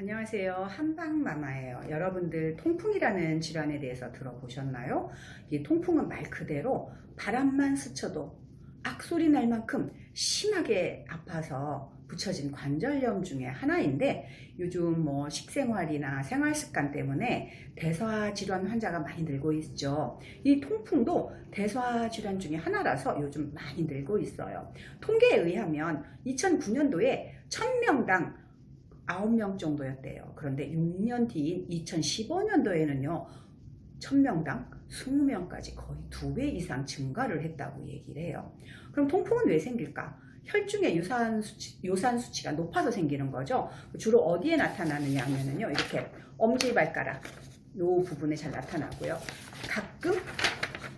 안녕하세요. 한방마마예요. 여러분들 통풍이라는 질환에 대해서 들어보셨나요? 이 통풍은 말 그대로 바람만 스쳐도 악소리 날 만큼 심하게 아파서 붙여진 관절염 중에 하나인데 요즘 뭐 식생활이나 생활 습관 때문에 대사 질환 환자가 많이 늘고 있죠. 이 통풍도 대사 질환 중에 하나라서 요즘 많이 늘고 있어요. 통계에 의하면 2009년도에 1000명당 9명 정도였대요. 그런데 6년 뒤인 2015년도에는요, 1000명당 20명까지 거의 두배 이상 증가를 했다고 얘기를 해요. 그럼 통풍은 왜 생길까? 혈중의 유산 수치, 요산 수치가 높아서 생기는 거죠. 주로 어디에 나타나느냐 하면은요, 이렇게 엄지발가락, 요 부분에 잘 나타나고요. 가끔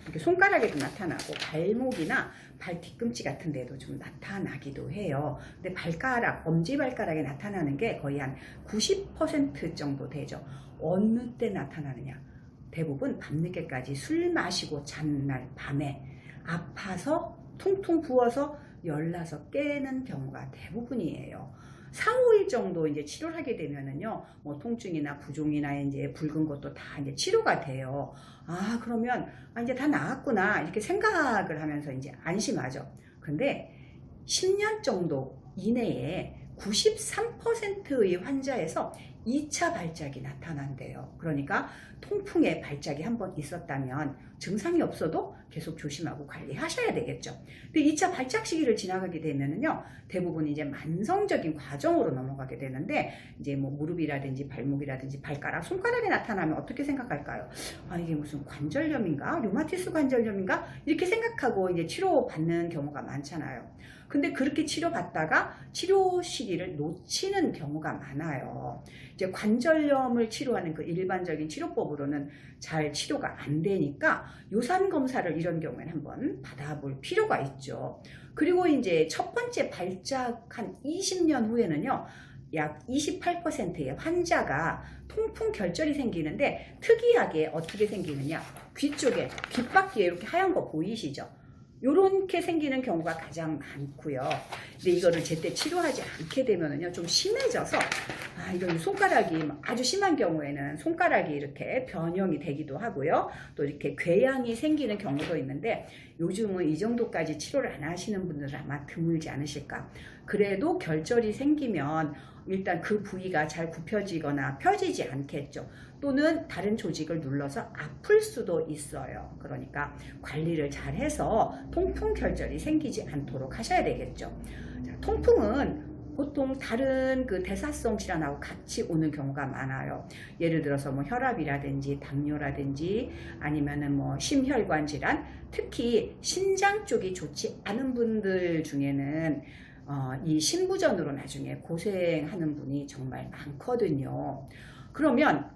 이렇게 손가락에도 나타나고 발목이나 발 뒤꿈치 같은 데도 좀 나타나기도 해요. 근데 발가락, 엄지발가락에 나타나는 게 거의 한 90% 정도 되죠. 어느 때 나타나느냐? 대부분 밤늦게까지 술 마시고 잔날 밤에 아파서 퉁퉁 부어서 열나서 깨는 경우가 대부분이에요. 4, 5일 정도 이제 치료를 하게 되면은요, 뭐 통증이나 부종이나 이제 붉은 것도 다 이제 치료가 돼요. 아, 그러면, 아, 이제 다 나았구나. 이렇게 생각을 하면서 이제 안심하죠. 근데 10년 정도 이내에 93%의 환자에서 2차 발작이 나타난대요. 그러니까 통풍의 발작이 한 번 있었다면 증상이 없어도 계속 조심하고 관리하셔야 되겠죠. 근데 2차 발작 시기를 지나가게 되면은요, 대부분 이제 만성적인 과정으로 넘어가게 되는데, 이제 뭐 무릎이라든지 발목이라든지 발가락, 손가락에 나타나면 어떻게 생각할까요? 아, 이게 무슨 관절염인가? 류마티스 관절염인가? 이렇게 생각하고 이제 치료받는 경우가 많잖아요. 근데 그렇게 치료받다가 치료 시기를 놓치는 경우가 많아요. 이제 관절염을 치료하는 그 일반적인 치료법으로는 잘 치료가 안 되니까 요산 검사를 이런 경우에는 한번 받아볼 필요가 있죠. 그리고 이제 첫 번째 발작 한 20년 후에는요. 약 28%의 환자가 통풍 결절이 생기는데 특이하게 어떻게 생기느냐 귀 쪽에 귓바퀴에 이렇게 하얀 거 보이시죠? 요렇게 생기는 경우가 가장 많고요. 근데 이거를 제때 치료하지 않게 되면은요, 좀 심해져서, 아, 이건 손가락이 아주 심한 경우에는 손가락이 이렇게 변형이 되기도 하고요. 또 이렇게 궤양이 생기는 경우도 있는데, 요즘은 이 정도까지 치료를 안 하시는 분들은 아마 드물지 않으실까. 그래도 결절이 생기면 일단 그 부위가 잘 굽혀지거나 펴지지 않겠죠. 또는 다른 조직을 눌러서 아플 수도 있어요. 그러니까 관리를 잘 해서 통풍 결절이 생기지 않도록 하셔야 되겠죠. 자, 통풍은 보통 다른 그 대사성 질환하고 같이 오는 경우가 많아요. 예를 들어서 뭐 혈압이라든지 당뇨라든지 아니면은 뭐 심혈관 질환, 특히 신장 쪽이 좋지 않은 분들 중에는 어, 이 신부전으로 나중에 고생하는 분이 정말 많거든요. 그러면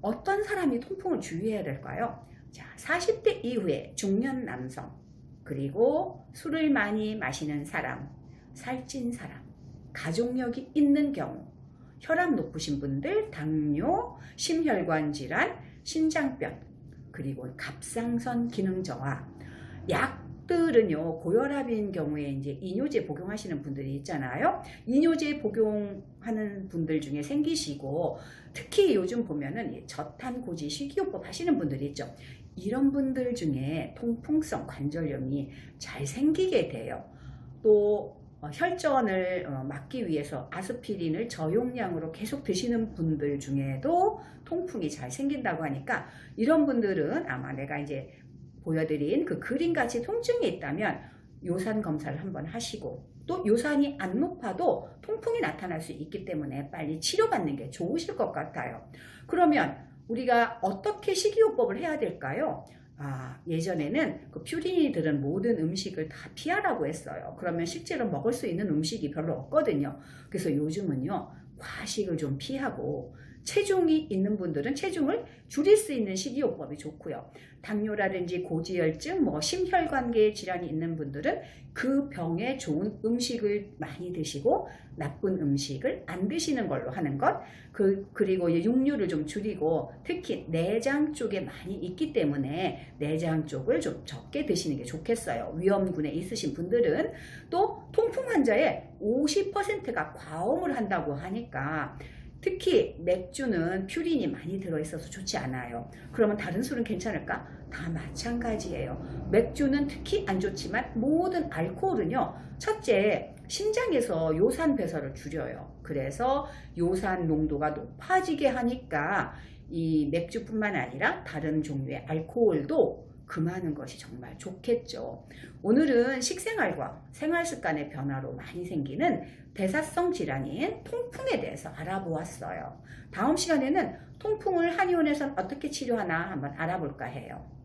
어떤 사람이 통풍을 주의해야 될까요? 자, 40대 이후에 중년 남성, 그리고 술을 많이 마시는 사람, 살찐 사람, 가족력이 있는 경우, 혈압 높으신 분들, 당뇨, 심혈관 질환, 신장병, 그리고 갑상선 기능 저하, 약 들은요, 고혈압인 경우에 이제 이뇨제 복용하시는 분들이 있잖아요. 이뇨제 복용하는 분들 중에 생기시고, 특히 요즘 보면은 이 저탄고지 식이요법 하시는 분들이 있죠. 이런 분들 중에 통풍성 관절염이 잘 생기게 돼요. 또 어, 혈전을 어, 막기 위해서 아스피린을 저용량으로 계속 드시는 분들 중에도 통풍이 잘 생긴다고 하니까 이런 분들은 아마 내가 이제 보여드린 그 그림같이 통증이 있다면 요산 검사를 한번 하시고 또 요산이 안 높아도 통풍이 나타날 수 있기 때문에 빨리 치료받는 게 좋으실 것 같아요. 그러면 우리가 어떻게 식이요법을 해야 될까요? 아, 예전에는 그 퓨린이 들은 모든 음식을 다 피하라고 했어요. 그러면 실제로 먹을 수 있는 음식이 별로 없거든요. 그래서 요즘은요, 과식을 좀 피하고, 체중이 있는 분들은 체중을 줄일 수 있는 식이요법이 좋고요. 당뇨라든지 고지혈증, 뭐 심혈관계 질환이 있는 분들은 그 병에 좋은 음식을 많이 드시고 나쁜 음식을 안 드시는 걸로 하는 것. 그 그리고 육류를 좀 줄이고 특히 내장 쪽에 많이 있기 때문에 내장 쪽을 좀 적게 드시는 게 좋겠어요. 위험군에 있으신 분들은 또 통풍 환자의 50%가 과음을 한다고 하니까 특히 맥주는 퓨린이 많이 들어있어서 좋지 않아요. 그러면 다른 술은 괜찮을까? 다 마찬가지예요. 맥주는 특히 안 좋지만 모든 알코올은요. 첫째, 신장에서 요산 배설을 줄여요. 그래서 요산 농도가 높아지게 하니까 이 맥주뿐만 아니라 다른 종류의 알코올도 금하는 것이 정말 좋겠죠. 오늘은 식생활과 생활 습관의 변화로 많이 생기는 대사성 질환인 통풍에 대해서 알아보았어요. 다음 시간에는 통풍을 한의원에서는 어떻게 치료하나 한번 알아볼까 해요.